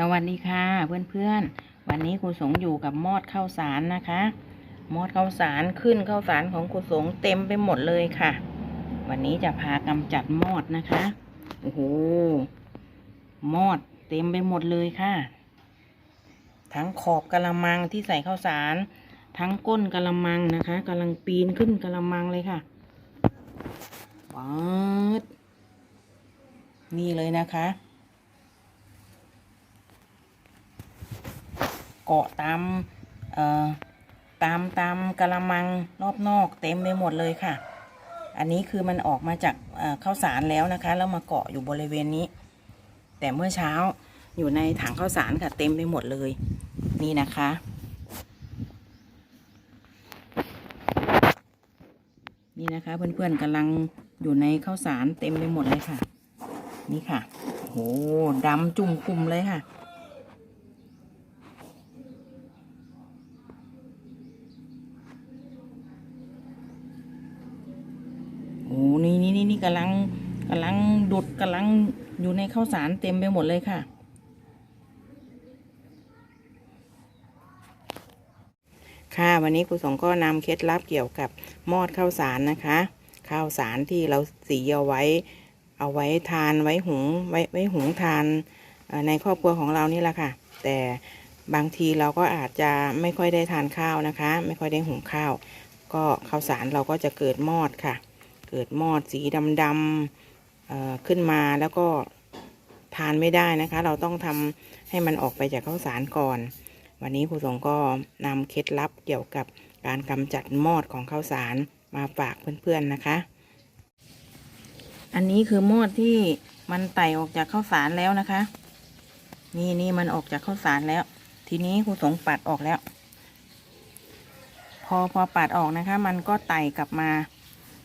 สวัสดีค่ะเพื่อนๆ วันนี้ครูสงอยู่กับมอดข้าวสารนะคะ มอดข้าวสารขึ้นข้าวสารของครูสงเต็มไปหมดเลยค่ะ วันนี้จะพากำจัดมอดนะคะโอ้โหมอดเต็มไปหมดเลยค่ะ ทั้งขอบกะละมังที่ใส่ข้าวสาร ทั้งก้นกะละมังนะคะกำลังปีนขึ้นกะละมังเลยค่ะป๊าดนี่เลยนะคะ เกาะตามเอ่อตามตามกะละมังรอบนอกเต็มไปหมดเลยค่ะ อันนี้คือมันออกมาจากข้าวสารแล้วนะคะ แล้วมาเกาะอยู่บริเวณนี้ แต่เมื่อเช้าอยู่ในถังข้าวสารค่ะเต็มไปหมดเลย นี่นะคะ นี่นะคะเพื่อนๆกำลังอยู่ในข้าวสารเต็มไปหมดเลยค่ะ นี่ค่ะโหดำจุ่มคุมเลยค่ะ โอ้ นี่นี่นี่นี่กำลังกำลังดุดกำลังอยู่ในข้าวสารเต็มไปหมดเลยค่ะ ค่ะวันนี้ครูสงก็นำเคล็ดลับเกี่ยวกับมอดข้าวสารนะคะ ข้าวสารที่เราสีเอาไว้ เอาไว้ทานไว้หุงไว้ไว้หุงทานในครอบครัวของเรานี่แหละค่ะ แต่บางทีเราก็อาจจะไม่ค่อยได้ทานข้าวนะคะ ไม่ค่อยได้หุงข้าว ก็ข้าวสารเราก็จะเกิดมอดค่ะ เกิดมอดสีดำๆเอ่อขึ้นมาแล้วก็ทานไม่ได้นะคะ เราต้องทำให้มันออกไปจากข้าวสารก่อน วันนี้ครูสงก็นำเคล็ดลับเกี่ยวกับการกำจัดมอดของข้าวสารมาฝากเพื่อนๆนะคะ อันนี้คือมอดที่มันไต่ออกจากข้าวสารแล้วนะคะ นี่นี่มันออกจากข้าวสารแล้ว ทีนี้ครูสงปัดออกแล้ว พอพอปัดออกนะคะ มันก็ไต่กลับมา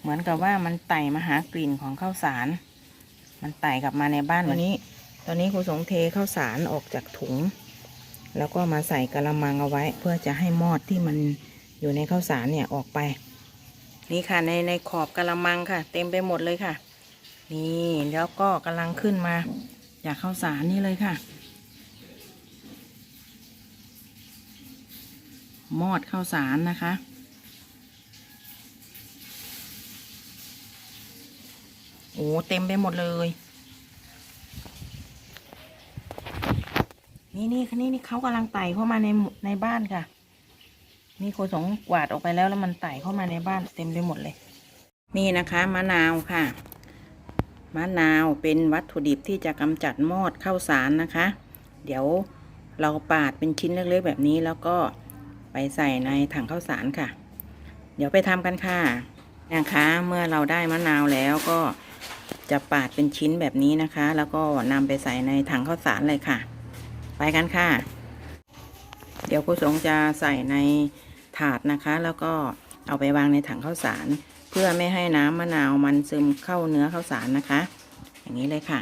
เหมือนกับว่ามันไต่มาหากลิ่นของข้าวสาร มันไต่กลับมาในบ้านวันนี้ ตอนนี้ครูสงเทข้าวสารออกจากถุง แล้วก็มาใส่กระมังเอาไว้ เพื่อจะให้มอดที่มันอยู่ในข้าวสารเนี่ยออกไป นี่ค่ะในในขอบกระมังค่ะ เต็มไปหมดเลยค่ะ นี่แล้วก็กำลังขึ้นมาจากข้าวสารนี่เลยค่ะ มอดข้าวสารนะคะ โอ้ เต็มไปหมดเลย นี่นี่ค่ะนี่นี่เขากำลังไต่เข้ามาในในบ้านค่ะ นี่โคสงกวาดออกไปแล้วแล้วมันไต่เข้ามาในบ้านเต็มไปหมดเลย นี่นะคะมะนาวค่ะมะนาวเป็นวัตถุดิบที่จะกำจัดมอดข้าวสารนะคะ เดี๋ยวเราปาดเป็นชิ้นเล็กๆแบบนี้แล้วก็ไปใส่ในถังข้าวสารค่ะ เดี๋ยวไปทำกันค่ะนะคะ เมื่อเราได้มะนาวแล้วก็ จะปาดเป็นชิ้นแบบนี้นะคะ แล้วก็นำไปใส่ในถังข้าวสารเลยค่ะ ไปกันค่ะ เดี๋ยวครูสงจะใส่ในถาดนะคะ แล้วก็เอาไปวางในถังข้าวสาร เพื่อไม่ให้น้ำมะนาวมันซึมเข้าเนื้อข้าวสารนะคะ อย่างนี้เลยค่ะ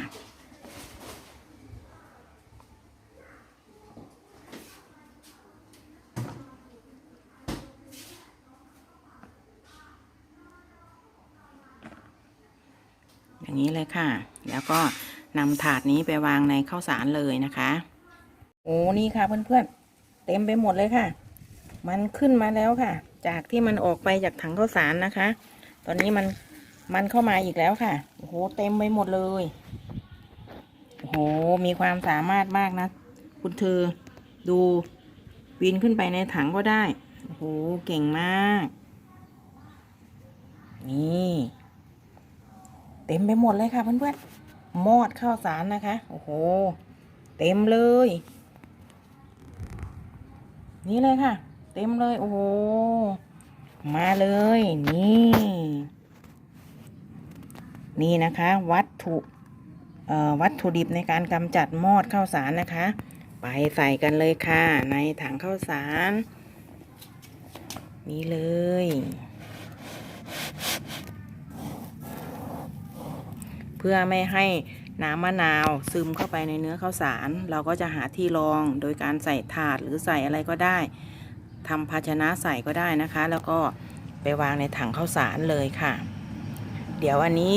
อย่างนี้เลยค่ะ แล้วก็นำถาดนี้ไปวางในข้าวสารเลยนะคะ โอ้นี่ค่ะเพื่อนๆ เต็มไปหมดเลยค่ะ มันขึ้นมาแล้วค่ะ จากที่มันออกไปจากถังข้าวสารนะคะ ตอนนี้มันมันเข้ามาอีกแล้วค่ะโอ้โหเต็มไปหมดเลยโอ้โหมีความสามารถมากนะ คุณเธอดูปีนขึ้นไปในถังก็ได้โอ้โหเก่งมาก นี่ ต็มไปหมดเลยค่ะเพื่อนๆมอดข้าวสารนะคะ โอ้โห เต็มเลย นี่เลยค่ะ เต็มเลย โอ้โห มาเลย นี่ นี่นะคะ วัตถุวัตถุดิบในการกำจัดมอดข้าวสารนะคะ ไปใส่กันเลยค่ะ ในถังข้าวสาร นี่เลย เพื่อไม่ให้น้ำมะนาวซึมเข้าไปในเนื้อข้าวสาร เราก็จะหาที่รองโดยการใส่ถาดหรือใส่อะไรก็ได้ทำภาชนะใส่ก็ได้นะคะ แล้วก็ไปวางในถังข้าวสารเลยค่ะ เดี๋ยวอันนี้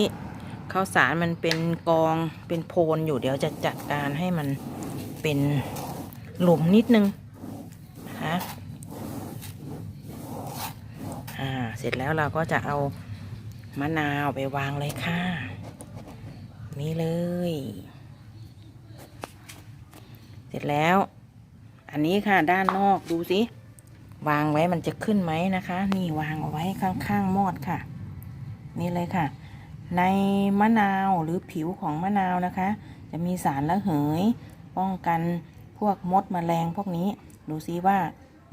ข้าวสารมันเป็นกองเป็นโพนอยู่เดี๋ยวจะจัดการให้มันเป็นหลุมนิดนึงนะคะอ่าเสร็จแล้วเราก็จะเอามะนาวไปวางเลยค่ะ นี่เลย เสร็จแล้ว อันนี้ค่ะด้านนอกดูสิ วางไว้มันจะขึ้นไหมนะคะ นี่วางเอาไว้ข้างๆมอดค่ะ นี่เลยค่ะ ในมะนาวหรือผิวของมะนาวนะคะ จะมีสารระเหย ป้องกันพวกมดแมลงพวกนี้ ดูซิว่า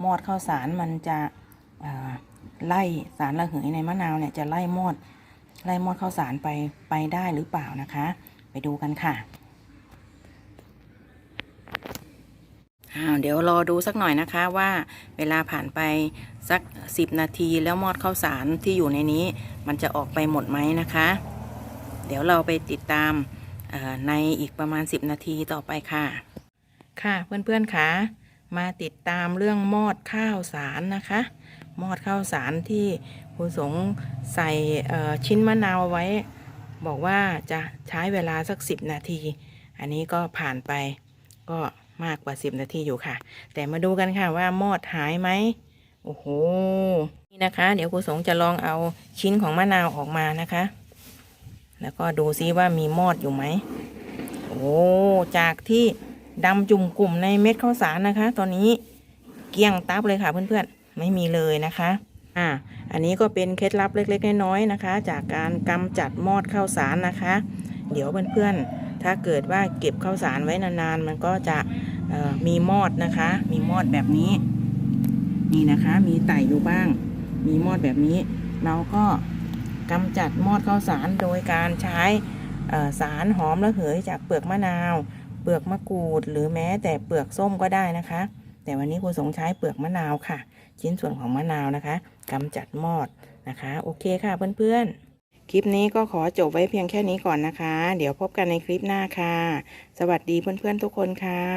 มอดข้าวสารมันจะไล่สารระเหยในมะนาวเนี่ยจะไล่มอด ไล่มอดข้าวสารไปไปได้หรือเปล่านะคะ ไปดูกันค่ะอ้าวเดี๋ยวรอดูสักหน่อยนะคะว่าเวลาผ่านไปสัก 10 นาทีแล้วมอดข้าวสารที่อยู่ในนี้ มันจะออกไปหมดไหมนะคะ เดี๋ยวเราไปติดตามในอีกประมาณ 10 นาทีต่อไปค่ะ ค่ะเพื่อนๆคะมาติดตามเรื่องมอดข้าวสารนะคะ มอดข้าวสารที่ครูสงใส่ชิ้นมะนาวไว้ บอกว่าจะใช้เวลาสัก10นาที อันนี้ก็ผ่านไปก็มากกว่า10นาทีอยู่ค่ะ แต่มาดูกันค่ะว่ามอดหายไหมโอ้โหนี่นะคะ เดี๋ยวครูสงจะลองเอาชิ้นของมะนาวออกมานะคะ แล้วก็ดูซิว่ามีมอดอยู่ไหมโอ้จากที่ดำจุ่มกลุ่มในเม็ดข้าวสารนะคะ ตอนนี้เกลี้ยงตับเลยค่ะเพื่อนๆ ไม่มีเลยนะคะอ่าอันนี้ก็เป็นเคล็ดลับเล็กๆน้อยๆนะคะ จากการกำจัดมอดข้าวสารนะคะ เดี๋ยวเพื่อนๆ ถ้าเกิดว่าเก็บข้าวสารไว้นานๆ มันก็จะมีมอดนะคะ มีมอดแบบนี้ นี่นะคะมีไต่อยู่บ้าง มีมอดแบบนี้ เราก็กำจัดมอดข้าวสารโดยการใช้สารหอมระเหยจากเปลือกมะนาว เปลือกมะกรูด หรือแม้แต่เปลือกส้มก็ได้นะคะ แต่วันนี้ครูสงใช้เปลือกมะนาวค่ะ ชิ้นส่วนของมะนาวนะคะกำจัดมอดนะคะ โอเคค่ะเพื่อนๆ คลิปนี้ก็ขอจบไว้เพียงแค่นี้ก่อนนะคะ เดี๋ยวพบกันในคลิปหน้าค่ะ สวัสดีเพื่อนๆทุกคนค่ะ